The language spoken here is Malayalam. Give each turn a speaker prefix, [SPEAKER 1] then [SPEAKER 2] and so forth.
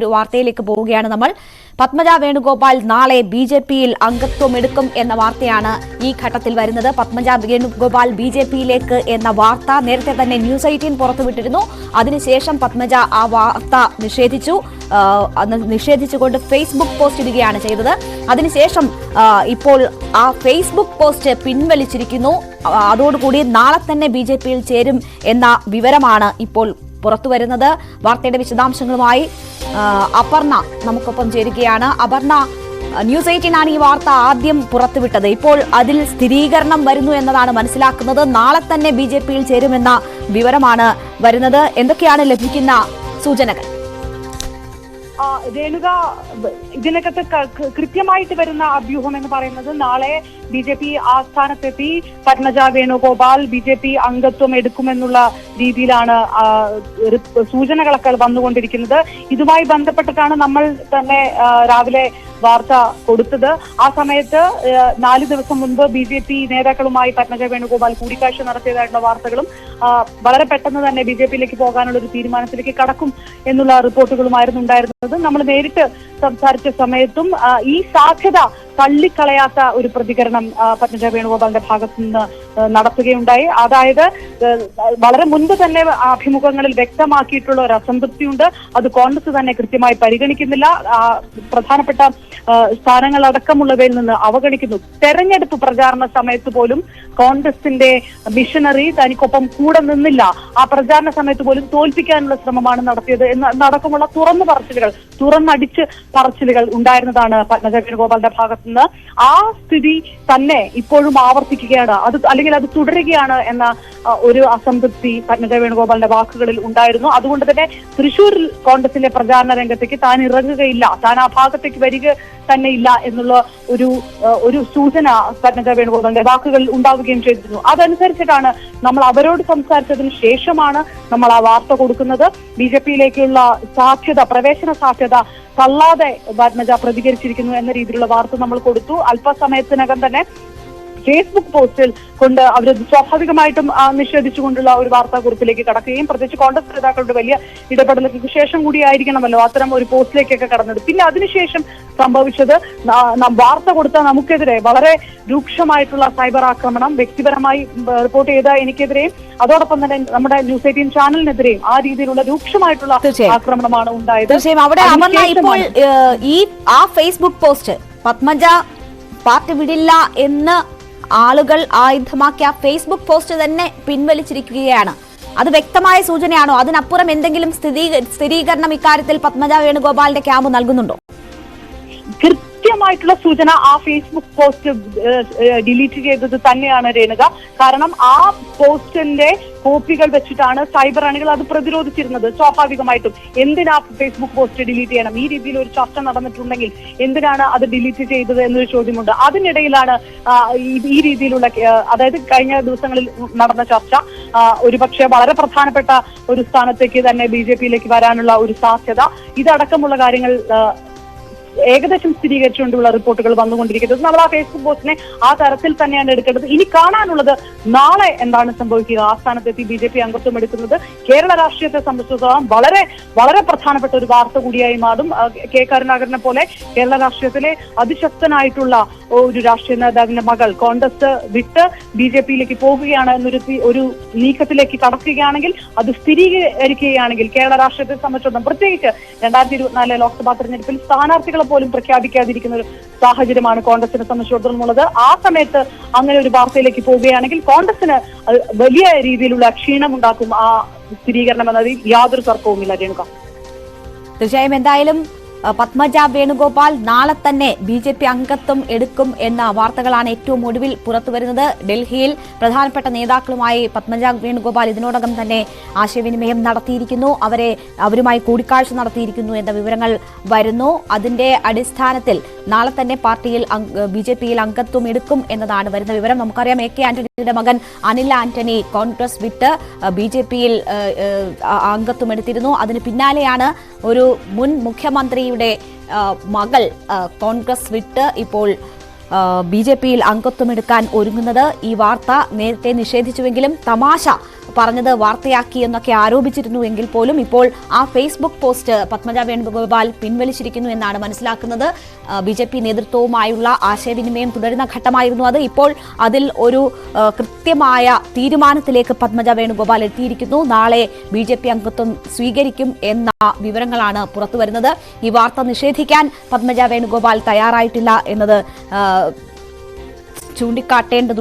[SPEAKER 1] ഒരു വാർത്തയിലേക്ക് പോവുകയാണ് നമ്മൾ. പത്മജ വേണുഗോപാൽ നാളെ ബി ജെ പിയിൽ അംഗത്വം എടുക്കും എന്ന വാർത്തയാണ് ഈ ഘട്ടത്തിൽ വരുന്നത്. പത്മജ വേണുഗോപാൽ ബി ജെ പിയിലേക്ക് എന്ന വാർത്ത നേരത്തെ തന്നെ ന്യൂസ് എയ്റ്റീൻ പുറത്തുവിട്ടിരുന്നു. അതിനുശേഷം പത്മജ ആ വാർത്ത നിഷേധിച്ചു. നിഷേധിച്ചുകൊണ്ട് ഫേസ്ബുക്ക് പോസ്റ്റ് ഇടുകയാണ് ചെയ്തത്. അതിനുശേഷം ഇപ്പോൾ ആ ഫേസ്ബുക്ക് പോസ്റ്റ് പിൻവലിച്ചിരിക്കുന്നു. അതോടുകൂടി നാളെ തന്നെ ബി ജെ പിയിൽ ചേരും എന്ന വിവരമാണ് ഇപ്പോൾ പുറത്തു വരുന്നത് വാർത്തയുടെ വിശദാംശങ്ങളുമായി അപർണ നമുക്കൊപ്പം ചേരുകയാണ്. അപർണ ന്യൂസ് എയ്റ്റീനാണ് ഈ വാർത്ത ആദ്യം പുറത്തുവിട്ടത്. ഇപ്പോൾ അതിൽ സ്ഥിരീകരണം വരുന്നു എന്നതാണ് മനസ്സിലാക്കുന്നത്. നാളെ തന്നെ ബി ജെ പിയിൽ ചേരുമെന്ന വിവരമാണ് വരുന്നത്. എന്തൊക്കെയാണ് ലഭിക്കുന്ന സൂചനകൾ?
[SPEAKER 2] രേണുക ഇതിനകത്ത് കൃത്യമായിട്ട് വരുന്ന അഭ്യൂഹം എന്ന് പറയുന്നത് നാളെ B J P ആസ്ഥാനത്തെത്തി Padmaja Venugopal B J P അംഗത്വം എടുക്കുമെന്നുള്ള രീതിയിലാണ് സൂചനകളൊക്കെ വന്നുകൊണ്ടിരിക്കുന്നത്. ഇതുമായി ബന്ധപ്പെട്ടിട്ടാണ് നമ്മൾ തന്നെ രാവിലെ വാർത്ത കൊടുത്തത്. ആ സമയത്ത് നാല് ദിവസം മുൻപ് ബി ജെ പി നേതാക്കളുമായി പത്മജ വേണുഗോപാൽ കൂടിക്കാഴ്ച നടത്തിയതായിട്ടുള്ള വാർത്തകളും വളരെ പെട്ടെന്ന് തന്നെ ബി ജെ പിയിലേക്ക് പോകാനുള്ള ഒരു തീരുമാനത്തിലേക്ക് കടക്കും എന്നുള്ള റിപ്പോർട്ടുകളുമായിരുന്നു ഉണ്ടായിരുന്നത്. നമ്മൾ നേരിട്ട് സംസാരിച്ച സമയത്തും ഈ സാധ്യത തള്ളിക്കളയാത്ത ഒരു പ്രതികരണം പത്മജ വേണുഗോപാലിന്റെ ഭാഗത്തു നിന്ന് നടത്തുകയുണ്ടായി. അതായത് വളരെ മുൻപ് തന്നെ അഭിമുഖങ്ങളിൽ വ്യക്തമാക്കിയിട്ടുള്ള ഒരു അസംതൃപ്തിയുണ്ട്. അത് കോൺഗ്രസ് തന്നെ കൃത്യമായി പരിഗണിക്കുന്നില്ല. പ്രധാനപ്പെട്ട സ്ഥാനങ്ങൾ അടക്കമുള്ളവയിൽ നിന്ന് അവഗണിക്കുന്നു. തെരഞ്ഞെടുപ്പ് പ്രചാരണ സമയത്ത് പോലും കോൺഗ്രസിന്റെ മിഷനറി തനിക്കൊപ്പം കൂടെ നിന്നില്ല. ആ പ്രചാരണ സമയത്ത് പോലും തോൽപ്പിക്കാനുള്ള ശ്രമമാണ് നടത്തിയത് എന്നടക്കമുള്ള തുറന്നു പറച്ചിലുകൾ തുറന്നടിച്ച് പറച്ചിലുകൾ ഉണ്ടായിരുന്നതാണ് പത്മജ വേണുഗോപാലിന്റെ ഭാഗത്തുനിന്ന്. ആ സ്ഥിതി തന്നെ ഇപ്പോഴും ആവർത്തിക്കുകയാണ്. അത് അല്ലെങ്കിൽ അത് തുടരുകയാണ് എന്ന ഒരു അസംതൃപ്തി പത്മജ വേണുഗോപാലിന്റെ വാക്കുകളിൽ ഉണ്ടായിരുന്നു. അതുകൊണ്ട് തന്നെ തൃശൂരിൽ കോൺഗ്രസിന്റെ പ്രചാരണ രംഗത്തേക്ക് താൻ ഇറങ്ങുകയില്ല. താൻ ആ ഭാഗത്തേക്ക് വരിക തന്നെ ഇല്ല എന്നുള്ള ഒരു ഒരു സൂചന പത്മജ വേണുഗോപാലിന്റെ വാക്കുകളിൽ ഉണ്ടാവുകയും ചെയ്തിരുന്നു. അതനുസരിച്ചിട്ടാണ് നമ്മൾ അവരോട് സംസാരിച്ചതിന് ശേഷമാണ് നമ്മൾ ആ വാർത്ത കൊടുക്കുന്നത്. ബി ജെ പിയിലേക്കുള്ള സാധ്യത പ്രവേശന സാധ്യത തള്ളാതെ പത്മജ പ്രതികരിച്ചിരിക്കുന്നു എന്ന രീതിയിലുള്ള വാർത്ത നമ്മൾ കൊടുത്തു. അല്പസമയത്തിനകം തന്നെ ഫേസ്ബുക്ക് പോസ്റ്റിൽ കൊണ്ട് അവർ സ്വാഭാവികമായിട്ടും നിഷേധിച്ചുകൊണ്ടുള്ള ഒരു വാർത്താക്കുറിപ്പിലേക്ക് കടക്കുകയും പ്രത്യേകിച്ച് കോൺഗ്രസ് നേതാക്കളുടെ വലിയ ഇടപെടലുകൾക്ക് ശേഷം കൂടിയായിരിക്കണമല്ലോ അത്തരം ഒരു പോസ്റ്റിലേക്കൊക്കെ കടന്നത്. പിന്നെ അതിനുശേഷം സംഭവിച്ചത് വാർത്ത കൊടുത്ത നമുക്കെതിരെ വളരെ രൂക്ഷമായിട്ടുള്ള സൈബർ ആക്രമണം വ്യക്തിപരമായി റിപ്പോർട്ട് ചെയ്ത എനിക്കെതിരെയും അതോടൊപ്പം തന്നെ നമ്മുടെ ന്യൂസ് എയ്റ്റീൻ ചാനലിനെതിരെയും ആ രീതിയിലുള്ള രൂക്ഷമായിട്ടുള്ള ആക്രമണമാണ് ഉണ്ടായത്.
[SPEAKER 1] അവിടെ ഇപ്പോൾ ഈ ആ ഫേസ്ബുക്ക് പോസ്റ്റ് പത്മജ പാർട്ടി വിടില്ല എന്ന് ആളുകൾ ആയുധമാക്കിയ ഫേസ്ബുക്ക് പോസ്റ്റ് തന്നെ പിൻവലിച്ചിരിക്കുകയാണ്. അത് വ്യക്തമായ സൂചനയാണോ? അതിനപ്പുറം എന്തെങ്കിലും സ്ഥിരീക സ്ഥിരീകരണം ഇക്കാര്യത്തിൽ പത്മജ വേണുഗോപാലിന്റെ ക്യാമ്പ് നൽകുന്നുണ്ടോ?
[SPEAKER 2] കൃത്യമായിട്ടുള്ള സൂചന ആ ഫേസ്ബുക്ക് പോസ്റ്റ് ഡിലീറ്റ് ചെയ്തത് തന്നെയാണ് രേണുക. കാരണം ആ പോസ്റ്റിന്റെ കോപ്പികൾ വെച്ചിട്ടാണ് സൈബർ അണികൾ അത് പ്രതിരോധിച്ചിരുന്നത് സ്വാഭാവികമായിട്ടും. എന്തിനാ ഫേസ്ബുക്ക് പോസ്റ്റ് ഡിലീറ്റ് ചെയ്യണം? ഈ രീതിയിൽ ഒരു ചർച്ച നടന്നിട്ടുണ്ടെങ്കിൽ എന്തിനാണ് അത് ഡിലീറ്റ് ചെയ്തത് എന്നൊരു ചോദ്യമുണ്ട്. അതിനിടയിലാണ് ഈ- രീതിയിലുള്ള അതായത് കഴിഞ്ഞ ദിവസങ്ങളിൽ നടന്ന ചർച്ച ഒരുപക്ഷെ വളരെ പ്രധാനപ്പെട്ട ഒരു സ്ഥാനത്തേക്ക് തന്നെ ബി ജെ പിയിലേക്ക് വരാനുള്ള ഒരു സാധ്യത. ഇതടക്കമുള്ള കാര്യങ്ങൾ ഏകദേശം സ്ഥിരീകരിച്ചുകൊണ്ടുള്ള റിപ്പോർട്ടുകൾ വന്നുകൊണ്ടിരിക്കുന്നത്. നമ്മൾ ആ ഫേസ്ബുക്ക് പോസ്റ്റിനെ ആ തരത്തിൽ തന്നെയാണ് എടുക്കേണ്ടത്. ഇനി കാണാനുള്ളത് നാളെ എന്താണ് സംഭവിക്കുക? ആ സ്ഥാനത്തെത്തി ബി ജെ പി അംഗത്വം എടുക്കുന്നത് കേരള രാഷ്ട്രീയത്തെ സംബന്ധിച്ചിടത്തോളം വളരെ വളരെ പ്രധാനപ്പെട്ട ഒരു വാർത്ത കൂടിയായി മാറും. കെ കരുണാകരനെ പോലെ കേരള രാഷ്ട്രീയത്തിലെ അതിശക്തനായിട്ടുള്ള ഒരു രാഷ്ട്രീയ നേതാവിന്റെ മകൾ കോൺഗ്രസ് വിട്ട് ബി ജെ പിയിലേക്ക് പോകുകയാണ് എന്നൊരു ഒരു നീക്കത്തിലേക്ക് കടക്കുകയാണെങ്കിൽ അത് സ്ഥിരീകരിക്കുകയാണെങ്കിൽ കേരള രാഷ്ട്രീയത്തെ സംബന്ധിച്ചിടത്തോളം പ്രത്യേകിച്ച് രണ്ടായിരത്തി ഇരുപത്തിനാലിലെ ലോക്സഭാ തെരഞ്ഞെടുപ്പിൽ സ്ഥാനാർത്ഥികളെ പോലും പ്രഖ്യാപിക്കാതിരിക്കുന്ന ഒരു സാഹചര്യമാണ് കോൺഗ്രസിനെ സംബന്ധിച്ചിടത്തോളം ഉള്ളത് ആ സമയത്ത് അങ്ങനെ ഒരു വാർത്തയിലേക്ക് പോവുകയാണെങ്കിൽ കോൺഗ്രസിന് വലിയ രീതിയിലുള്ള ക്ഷീണമുണ്ടാക്കും ആ സ്ഥിരീകരണം എന്നതിൽ യാതൊരു തർക്കവുമില്ല രേണുക.
[SPEAKER 1] തീർച്ചയായും എന്തായാലും പത്മജ വേണുഗോപാൽ നാളെ തന്നെ ബി ജെ പി അംഗത്വം എടുക്കും എന്ന വാർത്തകളാണ് ഏറ്റവും ഒടുവിൽ പുറത്തുവരുന്നത് ഡൽഹിയിൽ പ്രധാനപ്പെട്ട നേതാക്കളുമായി പത്മജ വേണുഗോപാൽ ഇതിനോടകം തന്നെ ആശയവിനിമയം നടത്തിയിരിക്കുന്നു. അവരെ അവരുമായി കൂടിക്കാഴ്ച നടത്തിയിരിക്കുന്നു എന്ന വിവരങ്ങൾ വരുന്നു. അതിന്റെ അടിസ്ഥാനത്തിൽ നാളെ തന്നെ പാർട്ടിയിൽ ബി ജെ പിയിൽ അംഗത്വം എടുക്കും എന്നതാണ് വരുന്ന വിവരം. നമുക്കറിയാം എ കെ ആന്റണിയുടെ മകൻ അനിൽ ആന്റണി കോൺഗ്രസ് വിട്ട് ബി ജെ പിയിൽ അംഗത്വം എടുത്തിരുന്നു. അതിന് പിന്നാലെയാണ് ഒരു മുൻ മുഖ്യമന്ത്രിയുടെ ആ, മകൾ കോൺഗ്രസ് വിട്ട് ഇപ്പോൾ ബി ജെ പിയിൽ അംഗത്വമെടുക്കാൻ ഒരുങ്ങുന്നത് ഈ വാർത്ത നേരത്തെ നിഷേധിച്ചുവെങ്കിലും തമാശ പറഞ്ഞത് വാർത്തയാക്കി എന്നൊക്കെ ആരോപിച്ചിരുന്നു എങ്കിൽ പോലും ഇപ്പോൾ ആ ഫേസ്ബുക്ക് പോസ്റ്റ് പത്മജ വേണുഗോപാൽ പിൻവലിച്ചിരിക്കുന്നു എന്നാണ് മനസ്സിലാക്കുന്നത്. ബി ജെ പി നേതൃത്വവുമായുള്ള ആശയവിനിമയം തുടരുന്ന ഘട്ടമായിരുന്നു അത്. ഇപ്പോൾ അതിൽ ഒരു കൃത്യമായ തീരുമാനത്തിലേക്ക് പത്മജ വേണുഗോപാൽ എത്തിയിരിക്കുന്നു. നാളെ ബി ജെ പി അംഗത്വം സ്വീകരിക്കും എന്ന വിവരങ്ങളാണ് പുറത്തുവരുന്നത്. ഈ വാർത്ത നിഷേധിക്കാൻ പത്മജ വേണുഗോപാൽ തയ്യാറായിട്ടില്ല എന്നത് ചൂണ്ടിക്കാട്ടേണ്ടത്